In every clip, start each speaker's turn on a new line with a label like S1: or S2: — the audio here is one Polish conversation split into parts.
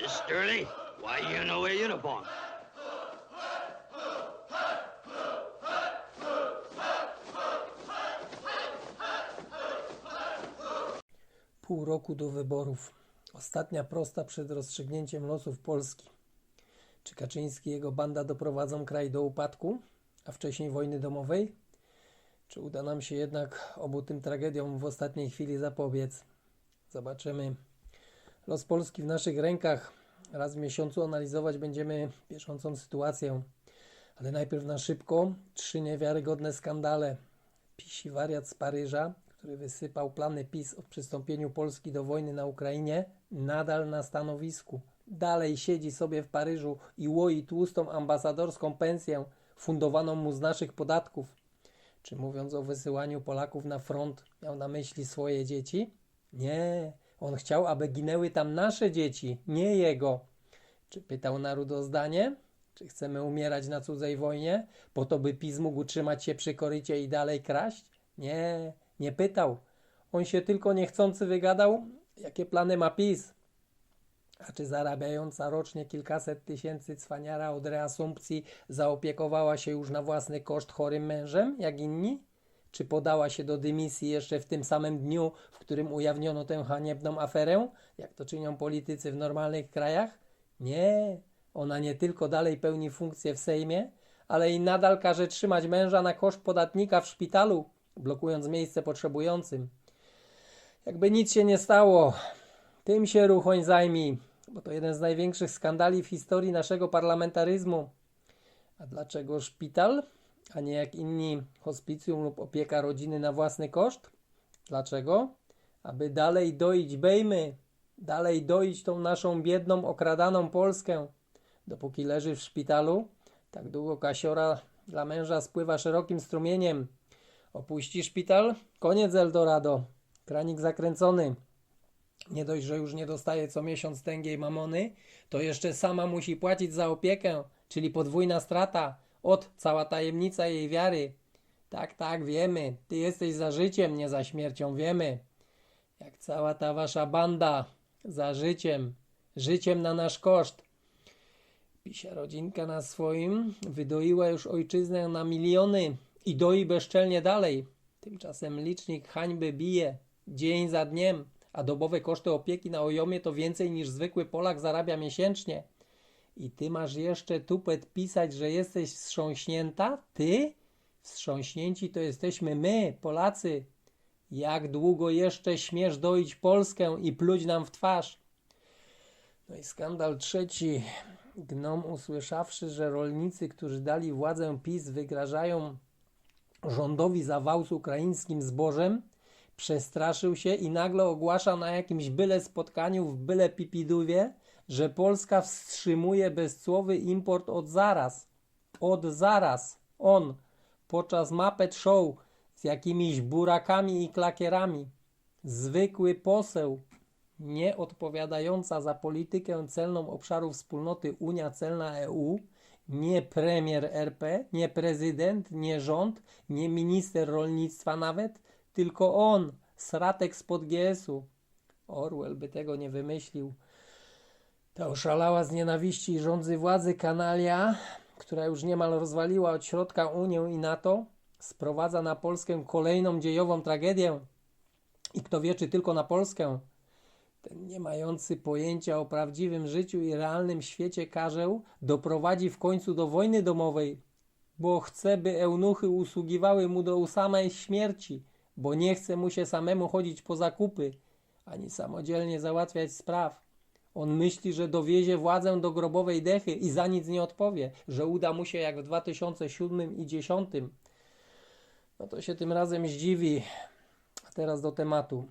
S1: This early? Why you no wear uniform?
S2: Pół roku do wyborów. Ostatnia prosta przed rozstrzygnięciem losów Polski. Czy Kaczyński i jego banda doprowadzą kraj do upadku, a wcześniej wojny domowej? Czy uda nam się jednak obu tym tragediom w ostatniej chwili zapobiec? Zobaczymy. Los Polski w naszych rękach. Raz w miesiącu analizować będziemy bieżącą sytuację. Ale najpierw na szybko trzy niewiarygodne skandale. Pisi wariat z Paryża, który wysypał plany PiS o przystąpieniu Polski do wojny na Ukrainie, nadal na stanowisku. Dalej siedzi sobie w Paryżu i łoi tłustą ambasadorską pensję fundowaną mu z naszych podatków. Czy mówiąc o wysyłaniu Polaków na front, miał na myśli swoje dzieci? Nie, on chciał, aby ginęły tam nasze dzieci, nie jego. Czy pytał naród o zdanie? Czy chcemy umierać na cudzej wojnie, po to by PiS mógł trzymać się przy korycie i dalej kraść? Nie, nie pytał. On się tylko niechcący wygadał, jakie plany ma PiS. A czy zarabiająca rocznie kilkaset tysięcy cwaniara od reasumpcji zaopiekowała się już na własny koszt chorym mężem, jak inni? Czy podała się do dymisji jeszcze w tym samym dniu, w którym ujawniono tę haniebną aferę, jak to czynią politycy w normalnych krajach? Nie, ona nie tylko dalej pełni funkcję w Sejmie, ale i nadal każe trzymać męża na koszt podatnika w szpitalu, blokując miejsce potrzebującym. Jakby nic się nie stało, tym się Ruchoń zajmij, bo to jeden z największych skandali w historii naszego parlamentaryzmu. A dlaczego szpital, a nie jak inni hospicjum lub opieka rodziny na własny koszt? Dlaczego? Aby dalej doić bejmy, dalej doić tą naszą biedną, okradaną Polskę. Dopóki leży w szpitalu, tak długo kasiora dla męża spływa szerokim strumieniem. Opuści szpital, koniec Eldorado. Kranik zakręcony. Nie dość, że już nie dostaje co miesiąc tęgiej mamony, to jeszcze sama musi płacić za opiekę, czyli podwójna strata. Od cała tajemnica jej wiary. Tak, tak, wiemy. Ty jesteś za życiem, nie za śmiercią, wiemy. Jak cała ta wasza banda. Za życiem. Życiem na nasz koszt. Pisia rodzinka na swoim wydoiła już ojczyznę na miliony i doi bezczelnie dalej. Tymczasem licznik hańby bije dzień za dniem, a dobowe koszty opieki na ojomie to więcej niż zwykły Polak zarabia miesięcznie. I ty masz jeszcze tupet pisać, że jesteś wstrząśnięta? Ty? Wstrząśnięci to jesteśmy my, Polacy. Jak długo jeszcze śmiesz doić Polskę i pluć nam w twarz? No i skandal trzeci. Gnom usłyszawszy, że rolnicy, którzy dali władzę PiS, wygrażają rządowi zawału z ukraińskim zbożem, przestraszył się i nagle ogłasza na jakimś byle spotkaniu w byle pipidówie, że Polska wstrzymuje bezcłowy import od zaraz. Od zaraz. On podczas Muppet Show z jakimiś burakami i klakierami. Zwykły poseł, nie odpowiadająca za politykę celną obszaru wspólnoty Unia Celna EU, nie premier RP, nie prezydent, nie rząd, nie minister rolnictwa nawet, tylko on, sratek spod GS-u. Orwell by tego nie wymyślił. Ta oszalała z nienawiści i rządzy władzy kanalia, która już niemal rozwaliła od środka Unię i NATO, sprowadza na Polskę kolejną dziejową tragedię. I kto wie, czy tylko na Polskę. Ten nie mający pojęcia o prawdziwym życiu i realnym świecie karzeł doprowadzi w końcu do wojny domowej, bo chce, by eunuchy usługiwały mu do samej śmierci, bo nie chce mu się samemu chodzić po zakupy, ani samodzielnie załatwiać spraw. On myśli, że dowiezie władzę do grobowej dechy i za nic nie odpowie, że uda mu się jak w 2007 i 2010. No to się tym razem zdziwi. A teraz do tematu.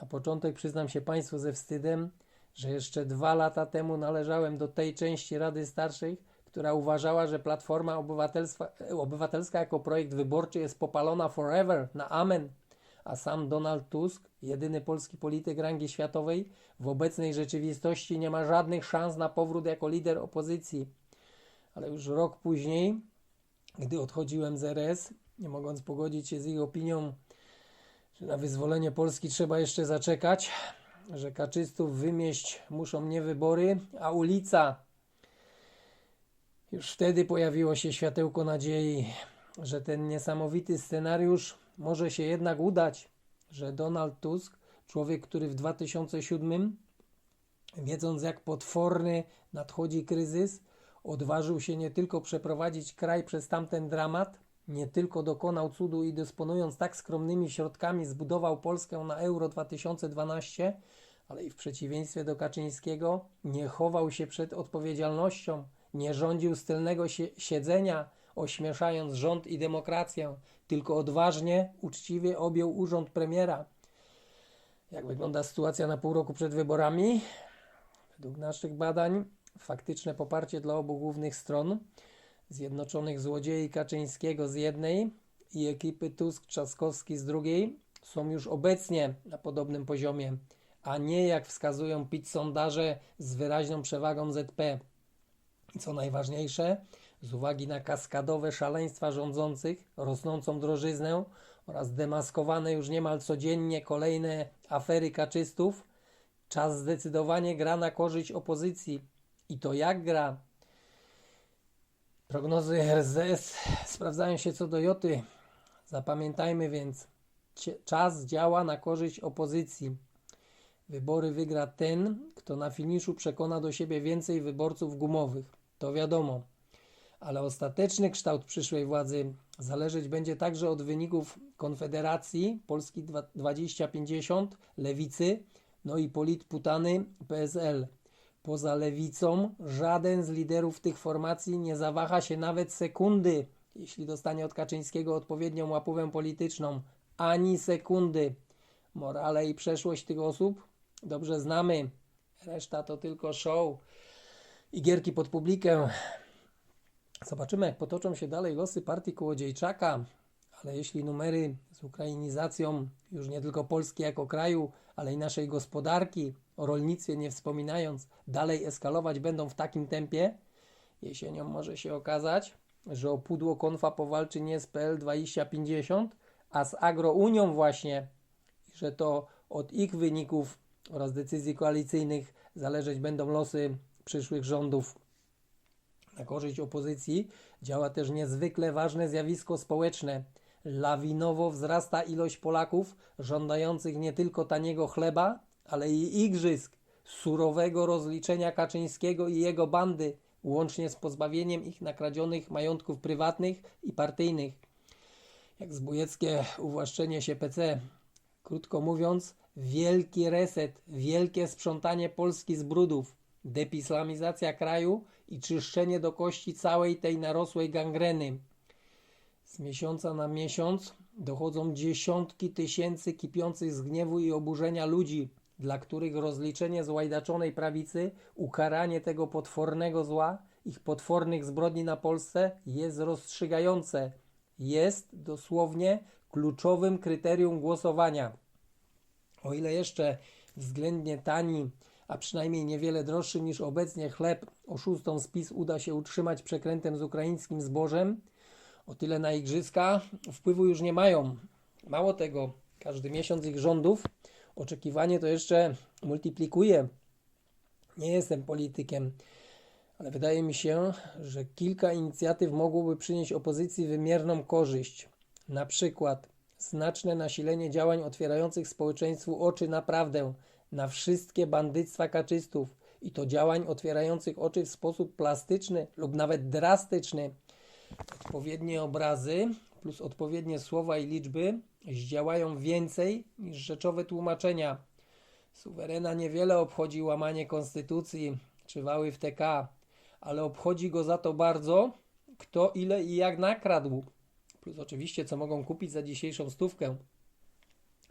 S2: Na początek przyznam się Państwu ze wstydem, że jeszcze dwa lata temu należałem do tej części Rady Starszych, która uważała, że Platforma Obywatelska jako projekt wyborczy jest popalona forever, na amen. A sam Donald Tusk, jedyny polski polityk rangi światowej, w obecnej rzeczywistości nie ma żadnych szans na powrót jako lider opozycji. Ale już rok później, gdy odchodziłem z RS, nie mogąc pogodzić się z ich opinią, że na wyzwolenie Polski trzeba jeszcze zaczekać, że kaczystów wymieść muszą nie wybory, a ulica. Już wtedy pojawiło się światełko nadziei, że ten niesamowity scenariusz może się jednak udać, że Donald Tusk, człowiek, który w 2007, wiedząc jak potworny nadchodzi kryzys, odważył się nie tylko przeprowadzić kraj przez tamten dramat, nie tylko dokonał cudu i dysponując tak skromnymi środkami zbudował Polskę na Euro 2012, ale i w przeciwieństwie do Kaczyńskiego nie chował się przed odpowiedzialnością, nie rządził z tylnego siedzenia, ośmieszając rząd i demokrację, tylko odważnie, uczciwie objął urząd premiera. Jak wygląda sytuacja na pół roku przed wyborami? Według naszych badań faktyczne poparcie dla obu głównych stron Zjednoczonych Złodziei Kaczyńskiego z jednej i ekipy Tusk-Trzaskowski z drugiej są już obecnie na podobnym poziomie, a nie jak wskazują PIT sondaże z wyraźną przewagą ZP. Co najważniejsze, z uwagi na kaskadowe szaleństwa rządzących, rosnącą drożyznę oraz demaskowane już niemal codziennie kolejne afery kaczystów, czas zdecydowanie gra na korzyść opozycji. I to jak gra? Prognozy RZS sprawdzają się co do Joty. Zapamiętajmy więc, czas działa na korzyść opozycji. Wybory wygra ten, kto na finiszu przekona do siebie więcej wyborców gumowych. To wiadomo. Ale ostateczny kształt przyszłej władzy zależeć będzie także od wyników Konfederacji Polski 2050, Lewicy, no i Politputany PSL. Poza lewicą żaden z liderów tych formacji nie zawaha się nawet sekundy, jeśli dostanie od Kaczyńskiego odpowiednią łapówę polityczną. Ani sekundy. Morale i przeszłość tych osób dobrze znamy. Reszta to tylko show i gierki pod publikę. Zobaczymy, jak potoczą się dalej losy partii Kołodziejczaka, ale jeśli numery z ukrainizacją już nie tylko Polski jako kraju, ale i naszej gospodarki, o rolnictwie nie wspominając, dalej eskalować będą w takim tempie, jesienią może się okazać, że o pudło konfa powalczy nie z PL 2050, a z Agrounią właśnie, i że to od ich wyników oraz decyzji koalicyjnych zależeć będą losy przyszłych rządów. Na korzyść opozycji działa też niezwykle ważne zjawisko społeczne. Lawinowo wzrasta ilość Polaków żądających nie tylko taniego chleba, ale i igrzysk, surowego rozliczenia Kaczyńskiego i jego bandy, łącznie z pozbawieniem ich nakradzionych majątków prywatnych i partyjnych. Jak zbójeckie uwłaszczenie się PC. Krótko mówiąc, wielki reset, wielkie sprzątanie Polski z brudów, depislamizacja kraju i czyszczenie do kości całej tej narosłej gangreny. Z miesiąca na miesiąc dochodzą dziesiątki tysięcy kipiących z gniewu i oburzenia ludzi, dla których rozliczenie złajdaczonej prawicy, ukaranie tego potwornego zła, ich potwornych zbrodni na Polsce jest rozstrzygające. Jest dosłownie kluczowym kryterium głosowania. O ile jeszcze względnie tani, a przynajmniej niewiele droższy niż obecnie chleb oszustom spis uda się utrzymać przekrętem z ukraińskim zbożem, o tyle na igrzyska wpływu już nie mają. Mało tego, każdy miesiąc ich rządów oczekiwanie to jeszcze multiplikuje. Nie jestem politykiem, ale wydaje mi się, że kilka inicjatyw mogłoby przynieść opozycji wymierną korzyść. Na przykład znaczne nasilenie działań otwierających społeczeństwu oczy naprawdę na wszystkie bandyctwa kaczystów i to działań otwierających oczy w sposób plastyczny lub nawet drastyczny. Odpowiednie obrazy plus odpowiednie słowa i liczby zdziałają więcej niż rzeczowe tłumaczenia. Suwerena niewiele obchodzi łamanie konstytucji czy wały w TK, ale obchodzi go za to bardzo, kto ile i jak nakradł. Plus oczywiście, co mogą kupić za dzisiejszą stówkę.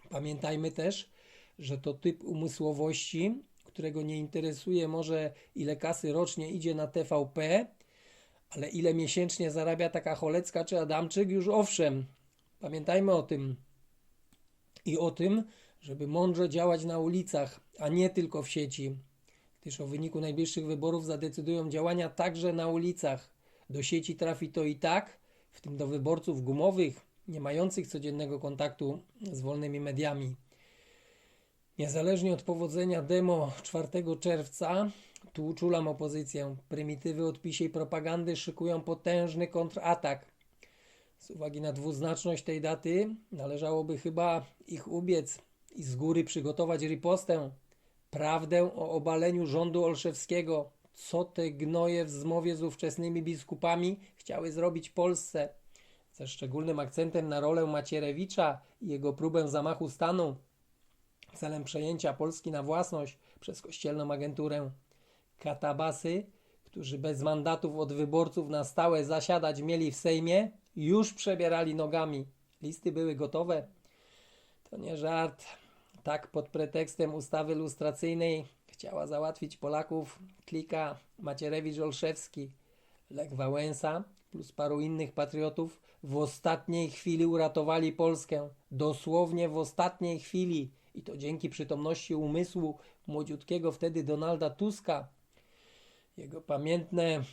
S2: Pamiętajmy też, że to typ umysłowości, którego nie interesuje może ile kasy rocznie idzie na TVP, ale ile miesięcznie zarabia taka Cholecka czy Adamczyk, już owszem. Pamiętajmy o tym. I o tym, żeby mądrze działać na ulicach, a nie tylko w sieci. Gdyż o wyniku najbliższych wyborów zadecydują działania także na ulicach. Do sieci trafi to i tak, w tym do wyborców gumowych, nie mających codziennego kontaktu z wolnymi mediami. Niezależnie od powodzenia demo 4 czerwca, tu uczulam opozycję. Prymitywy odpisiej propagandy szykują potężny kontratak. Z uwagi na dwuznaczność tej daty, należałoby chyba ich ubiec i z góry przygotować ripostę. Prawdę o obaleniu rządu Olszewskiego. Co te gnoje w zmowie z ówczesnymi biskupami chciały zrobić Polsce? Ze szczególnym akcentem na rolę Macierewicza i jego próbę zamachu stanu celem przejęcia Polski na własność przez kościelną agenturę. Katabasy, którzy bez mandatów od wyborców na stałe zasiadać mieli w Sejmie, już przebierali nogami. Listy były gotowe. To nie żart. Tak pod pretekstem ustawy lustracyjnej chciała załatwić Polaków klika Macierewicz-Olszewski. Lech Wałęsa plus paru innych patriotów w ostatniej chwili uratowali Polskę. Dosłownie w ostatniej chwili. I to dzięki przytomności umysłu młodziutkiego wtedy Donalda Tuska. Jego pamiętne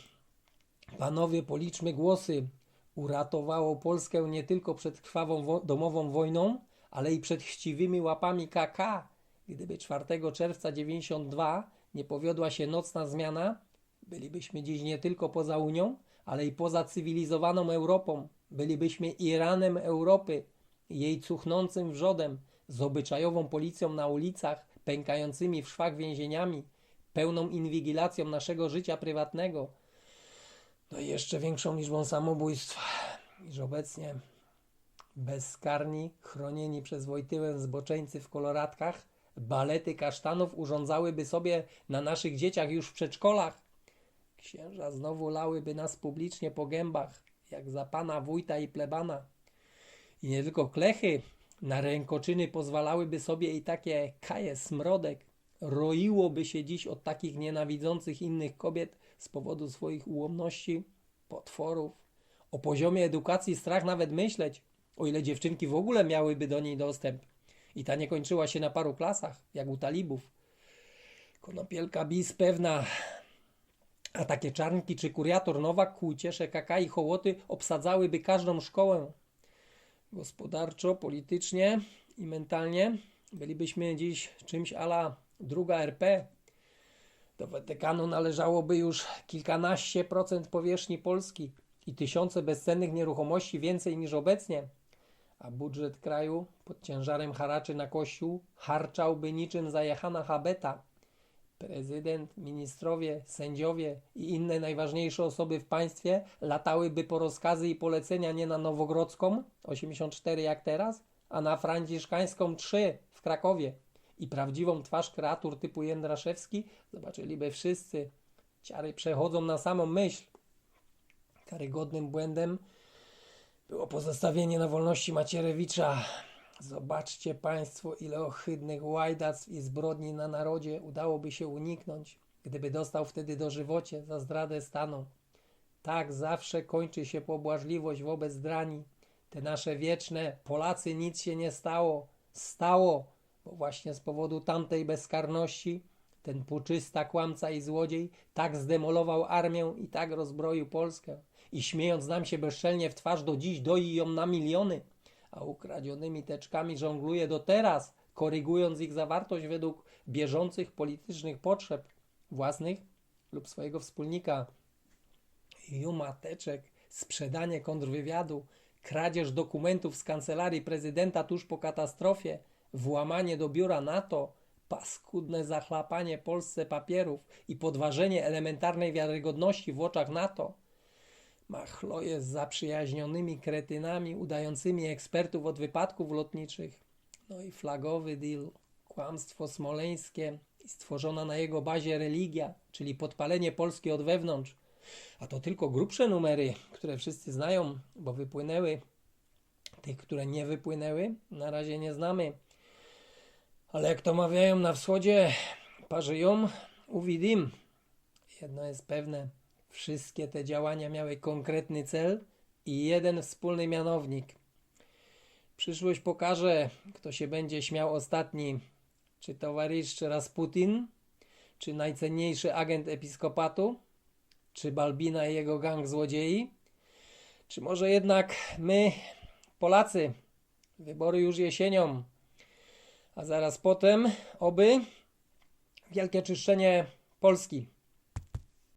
S2: panowie policzmy głosy uratowało Polskę nie tylko przed krwawą wo- domową wojną, ale i przed chciwymi łapami KK. Gdyby 4 czerwca 92 nie powiodła się nocna zmiana, bylibyśmy dziś nie tylko poza Unią, ale i poza cywilizowaną Europą. Bylibyśmy Iranem Europy, jej cuchnącym wrzodem, z obyczajową policją na ulicach, pękającymi w szwach więzieniami, pełną inwigilacją naszego życia prywatnego, no i jeszcze większą liczbą samobójstw niż obecnie. Bezkarni, chronieni przez Wojtyłę zboczeńcy w koloratkach, balety kasztanów urządzałyby sobie na naszych dzieciach już w przedszkolach. Księża znowu lałyby nas publicznie po gębach, jak za pana wójta i plebana. I nie tylko klechy, na rękoczyny pozwalałyby sobie i takie kaje smrodek. Roiłoby się dziś od takich nienawidzących innych kobiet z powodu swoich ułomności, potworów. O poziomie edukacji strach nawet myśleć, o ile dziewczynki w ogóle miałyby do niej dostęp. I ta nie kończyła się na paru klasach, jak u talibów. Konopielka bis pewna, a takie czarnki czy kuriator Nowak ku uciesze kaka i hołoty obsadzałyby każdą szkołę. Gospodarczo, politycznie i mentalnie bylibyśmy dziś czymś ala druga RP. Do Watykanu należałoby już kilkanaście procent powierzchni Polski i tysiące bezcennych nieruchomości więcej niż obecnie, a budżet kraju pod ciężarem haraczy na kościół harczałby niczym zajechana habeta. Prezydent, ministrowie, sędziowie i inne najważniejsze osoby w państwie latałyby po rozkazy i polecenia nie na Nowogrodzką 84 jak teraz, a na Franciszkańską 3 w Krakowie. I prawdziwą twarz kreatur typu Jędraszewski zobaczyliby wszyscy. Ciary przechodzą na samą myśl. Karygodnym błędem było pozostawienie na wolności Macierewicza. Zobaczcie Państwo, ile ohydnych łajdactw i zbrodni na narodzie udałoby się uniknąć, gdyby dostał wtedy dożywocie za zdradę stanu. Tak zawsze kończy się pobłażliwość wobec zdrani. Te nasze wieczne Polacy nic się nie stało. Stało, bo właśnie z powodu tamtej bezkarności ten puczysta kłamca i złodziej tak zdemolował armię i tak rozbroił Polskę. I śmiejąc nam się bezczelnie w twarz do dziś doi ją na miliony a ukradzionymi teczkami żongluje do teraz, korygując ich zawartość według bieżących politycznych potrzeb własnych lub swojego wspólnika. Juma teczek, sprzedanie kontrwywiadu, kradzież dokumentów z kancelarii prezydenta tuż po katastrofie, włamanie do biura NATO, paskudne zachlapanie Polsce papierów i podważenie elementarnej wiarygodności w oczach NATO – Machloje z zaprzyjaźnionymi kretynami udającymi ekspertów od wypadków lotniczych. No i flagowy deal, kłamstwo smoleńskie i stworzona na jego bazie religia, czyli podpalenie Polski od wewnątrz. A to tylko grubsze numery, które wszyscy znają, bo wypłynęły. Tych, które nie wypłynęły, na razie nie znamy. Ale jak to mawiają na wschodzie, parzyją, uwidim. Jedno jest pewne. Wszystkie te działania miały konkretny cel i jeden wspólny mianownik. Przyszłość pokaże, kto się będzie śmiał ostatni, czy towarzysz Rasputin, czy najcenniejszy agent episkopatu, czy Balbina i jego gang złodziei, czy może jednak my, Polacy. Wybory już jesienią, A zaraz potem, oby, wielkie czyszczenie Polski.